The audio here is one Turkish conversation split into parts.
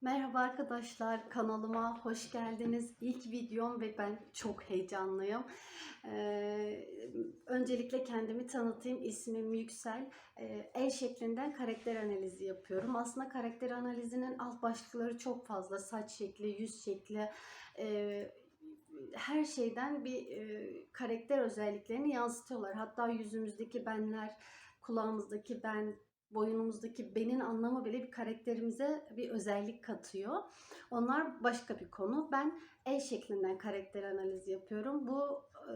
Merhaba arkadaşlar, kanalıma hoş geldiniz. İlk videom ve ben çok heyecanlıyım. Ee, öncelikle kendimi tanıtayım. İsmim Yüksel. Ee, el şeklinden karakter analizi yapıyorum. Aslında karakter analizinin alt başlıkları çok fazla. Saç şekli, yüz şekli, e, her şeyden bir e, karakter özelliklerini yansıtıyorlar. Hatta yüzümüzdeki benler, kulağımızdaki ben, boynumuzdaki benin anlamı bile bir karakterimize bir özellik katıyor. Onlar başka bir konu. Ben el şeklinden karakter analizi yapıyorum. Bu e,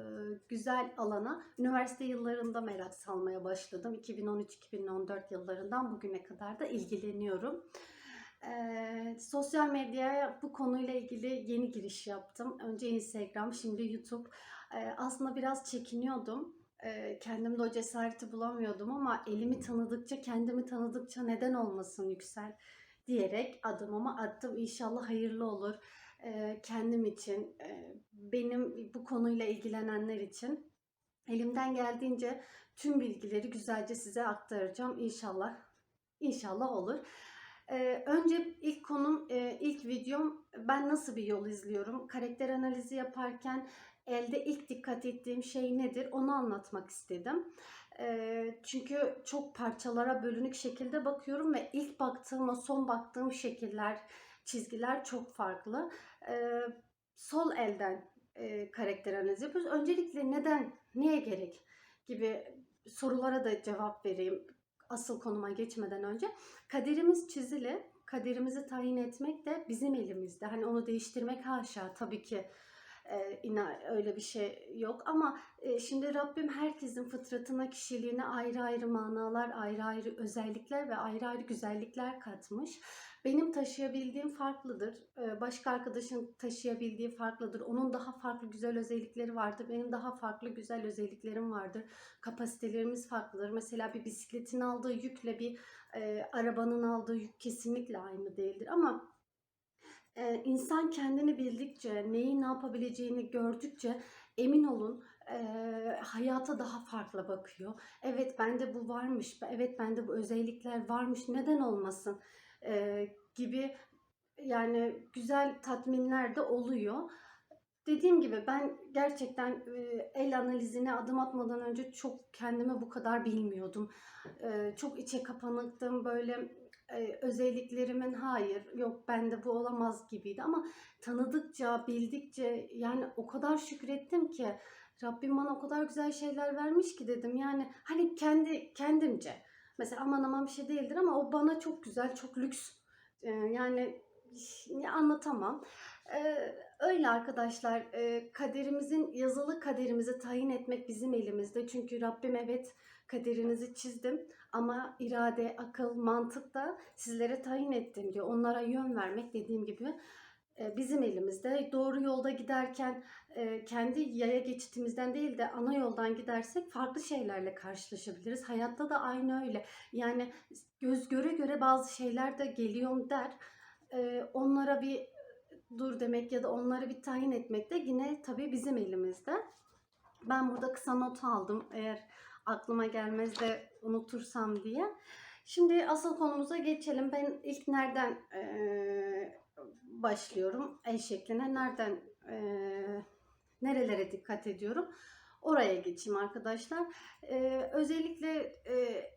güzel alana üniversite yıllarında merak salmaya başladım. 2013-2014 yıllarından bugüne kadar da ilgileniyorum. Ee, sosyal medyaya bu konuyla ilgili yeni giriş yaptım. Önce Instagram, şimdi YouTube. Ee, aslında biraz çekiniyordum. Ee, kendimde o cesareti bulamıyordum ama elimi tanıdıkça, kendimi tanıdıkça neden olmasın Yüksel diyerek adımımı attım. İnşallah hayırlı olur. Kendim için, e, benim bu konuyla ilgilenenler için elimden geldiğince tüm bilgileri güzelce size aktaracağım. İnşallah, inşallah olur. Ee, önce ilk konum, e, ilk videom ben nasıl bir yol izliyorum? Karakter analizi yaparken elde ilk dikkat ettiğim şey nedir? Onu anlatmak istedim. Ee, çünkü çok parçalara bölünük şekilde bakıyorum ve ilk baktığımla son baktığım şekiller, çizgiler çok farklı. Ee, sol elden e, karakter analizi yapıyoruz. Öncelikle neden, niye gerek gibi sorulara da cevap vereyim asıl konuma geçmeden önce. Kaderimiz çizili. Kaderimizi tayin etmek de bizim elimizde. Hani onu değiştirmek haşa tabii ki e, öyle bir şey yok ama e, şimdi Rabbim herkesin fıtratına, kişiliğine ayrı ayrı manalar, ayrı ayrı özellikler ve ayrı ayrı güzellikler katmış. Benim taşıyabildiğim farklıdır. E, başka arkadaşın taşıyabildiği farklıdır. Onun daha farklı güzel özellikleri vardır. Benim daha farklı güzel özelliklerim vardır. Kapasitelerimiz farklıdır. Mesela bir bisikletin aldığı yükle bir e, arabanın aldığı yük kesinlikle aynı değildir. Ama e, insan kendini bildikçe, neyi ne yapabileceğini gördükçe emin olun e, hayata daha farklı bakıyor. Evet bende bu varmış, evet bende bu özellikler varmış, neden olmasın e, gibi yani güzel tatminler de oluyor. Dediğim gibi ben gerçekten e, el analizine adım atmadan önce çok kendimi bu kadar bilmiyordum. E, çok içe kapanıktım böyle e, özelliklerimin hayır yok bende bu olamaz gibiydi. Ama tanıdıkça bildikçe yani o kadar şükrettim ki Rabbim bana o kadar güzel şeyler vermiş ki dedim. Yani hani kendi kendimce. Mesela aman aman bir şey değildir ama o bana çok güzel çok lüks. E, yani anlatamam. Ee, öyle arkadaşlar e, kaderimizin yazılı kaderimizi tayin etmek bizim elimizde. Çünkü Rabbim evet kaderinizi çizdim ama irade, akıl, mantık da sizlere tayin ettim diyor. Onlara yön vermek dediğim gibi bizim elimizde. Doğru yolda giderken kendi yaya geçitimizden değil de ana yoldan gidersek farklı şeylerle karşılaşabiliriz. Hayatta da aynı öyle. Yani göz göre göre bazı şeyler de geliyor der. Onlara bir dur demek ya da onları bir tayin etmek de yine tabii bizim elimizde. Ben burada kısa not aldım eğer aklıma gelmez de unutursam diye. Şimdi asıl konumuza geçelim. Ben ilk nereden e, başlıyorum? El şekline nereden e, nerelere dikkat ediyorum? Oraya geçeyim arkadaşlar. Ee, özellikle e,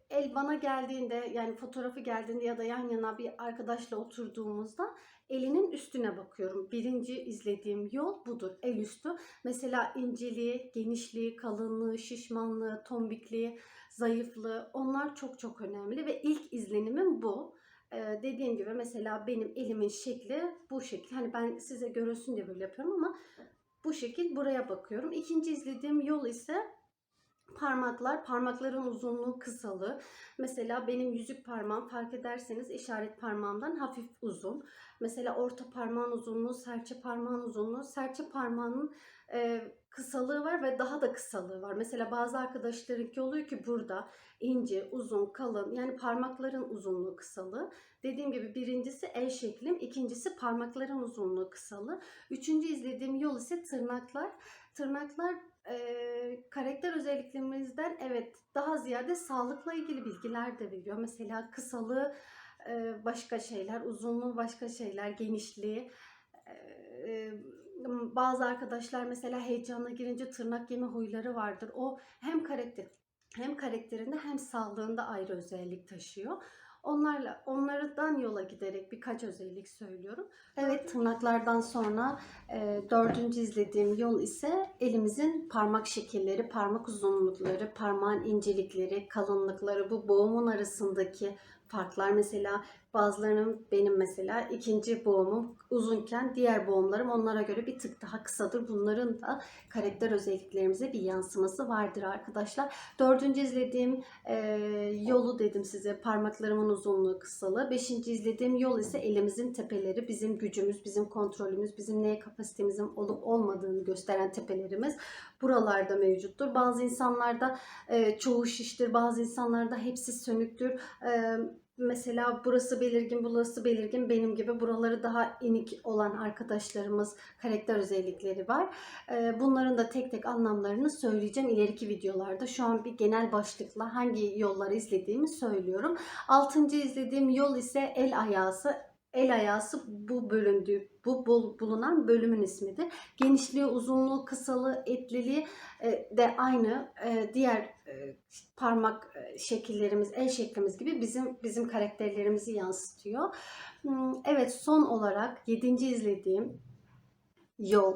el bana geldiğinde yani fotoğrafı geldiğinde ya da yan yana bir arkadaşla oturduğumuzda elinin üstüne bakıyorum. Birinci izlediğim yol budur. El üstü. Mesela inceliği, genişliği, kalınlığı, şişmanlığı, tombikliği, zayıflığı onlar çok çok önemli ve ilk izlenimim bu. Ee, dediğim gibi mesela benim elimin şekli bu şekil. Hani ben size görünsün diye böyle yapıyorum ama bu şekil buraya bakıyorum. İkinci izlediğim yol ise parmaklar, parmakların uzunluğu, kısalığı. Mesela benim yüzük parmağım fark ederseniz işaret parmağımdan hafif uzun. Mesela orta parmağın uzunluğu, serçe parmağın uzunluğu. Serçe parmağının e, kısalığı var ve daha da kısalığı var. Mesela bazı arkadaşlarınki oluyor ki burada ince, uzun, kalın yani parmakların uzunluğu kısalığı. Dediğim gibi birincisi el şeklim, ikincisi parmakların uzunluğu kısalığı. Üçüncü izlediğim yol ise tırnaklar. Tırnaklar e, karakter özelliklerimizden evet daha ziyade sağlıkla ilgili bilgiler de veriyor. Mesela kısalığı e, başka şeyler, uzunluğu başka şeyler, genişliği. E, bazı arkadaşlar mesela heyecanla girince tırnak yeme huyları vardır. O hem karakter hem karakterinde hem sağlığında ayrı özellik taşıyor. Onlarla onlardan yola giderek birkaç özellik söylüyorum. Evet tırnaklardan sonra e, dördüncü izlediğim yol ise elimizin parmak şekilleri, parmak uzunlukları, parmağın incelikleri, kalınlıkları, bu boğumun arasındaki farklar mesela bazılarının benim mesela ikinci boğumum uzunken diğer boğumlarım onlara göre bir tık daha kısadır. Bunların da karakter özelliklerimize bir yansıması vardır arkadaşlar. Dördüncü izlediğim e, yolu dedim size parmaklarımın uzunluğu kısalığı. Beşinci izlediğim yol ise elimizin tepeleri bizim gücümüz, bizim kontrolümüz, bizim neye kapasitemizin olup olmadığını gösteren tepelerimiz buralarda mevcuttur. Bazı insanlarda e, çoğu şiştir, bazı insanlarda hepsi sönüktür. E, mesela burası belirgin, burası belirgin. Benim gibi buraları daha inik olan arkadaşlarımız karakter özellikleri var. E, bunların da tek tek anlamlarını söyleyeceğim ileriki videolarda. Şu an bir genel başlıkla hangi yolları izlediğimi söylüyorum. Altıncı izlediğim yol ise el ayağısı el ayağısı bu bölündüğü, bu bul- bulunan bölümün ismidir. Genişliği, uzunluğu, kısalığı, etliliği e, de aynı e, diğer e, parmak şekillerimiz, el şeklimiz gibi bizim bizim karakterlerimizi yansıtıyor. Hmm, Evet son olarak yedinci izlediğim yol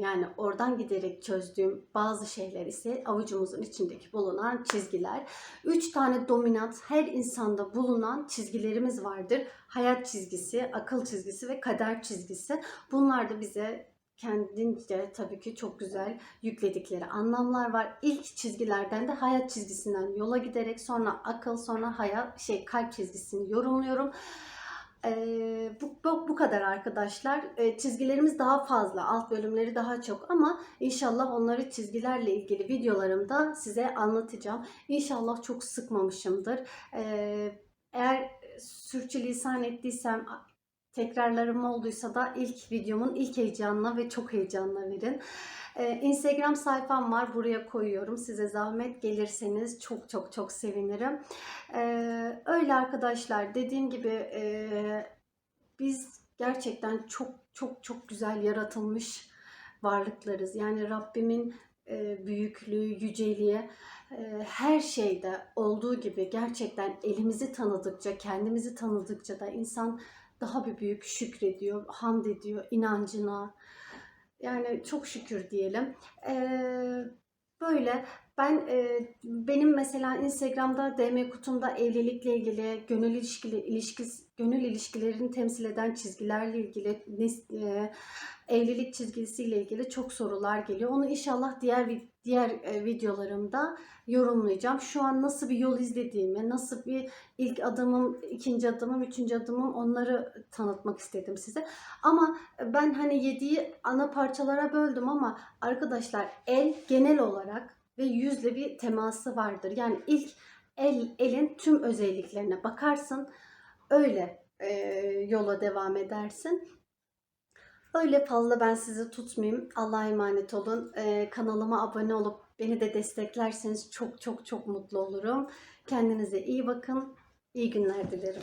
yani oradan giderek çözdüğüm bazı şeyler ise avucumuzun içindeki bulunan çizgiler. Üç tane dominant her insanda bulunan çizgilerimiz vardır. Hayat çizgisi, akıl çizgisi ve kader çizgisi. Bunlar da bize kendince tabii ki çok güzel yükledikleri anlamlar var. İlk çizgilerden de hayat çizgisinden yola giderek sonra akıl sonra hayat şey kalp çizgisini yorumluyorum. Ee, bu, bu, bu kadar arkadaşlar. Ee, çizgilerimiz daha fazla, alt bölümleri daha çok ama inşallah onları çizgilerle ilgili videolarımda size anlatacağım. İnşallah çok sıkmamışımdır. Ee, eğer sürçülisan ettiysem, tekrarlarım olduysa da ilk videomun ilk heyecanına ve çok heyecanla verin. Ee, Instagram sayfam var. Buraya koyuyorum. Size zahmet gelirseniz çok çok çok sevinirim. Ee, öyle arkadaşlar. Dediğim gibi e, biz gerçekten çok çok çok güzel yaratılmış varlıklarız. Yani Rabbimin e, büyüklüğü, yüceliği e, her şeyde olduğu gibi gerçekten elimizi tanıdıkça, kendimizi tanıdıkça da insan daha bir büyük şükrediyor, hamd ediyor inancına. Yani çok şükür diyelim. Ee, böyle ben e, benim mesela Instagram'da DM kutumda evlilikle ilgili, gönül ilişkili ilişkisi, gönül ilişkilerini temsil eden çizgilerle ilgili, e, evlilik çizgisiyle ilgili çok sorular geliyor. Onu inşallah diğer diğer e, videolarımda yorumlayacağım. Şu an nasıl bir yol izlediğimi, nasıl bir ilk adımım, ikinci adımım, üçüncü adımım onları tanıtmak istedim size. Ama ben hani yediği ana parçalara böldüm ama arkadaşlar el genel olarak ve yüzle bir teması vardır. Yani ilk el elin tüm özelliklerine bakarsın. Öyle e, yola devam edersin. Öyle fazla ben sizi tutmayayım. Allah'a emanet olun. E, kanalıma abone olup beni de desteklerseniz çok çok çok mutlu olurum. Kendinize iyi bakın. İyi günler dilerim.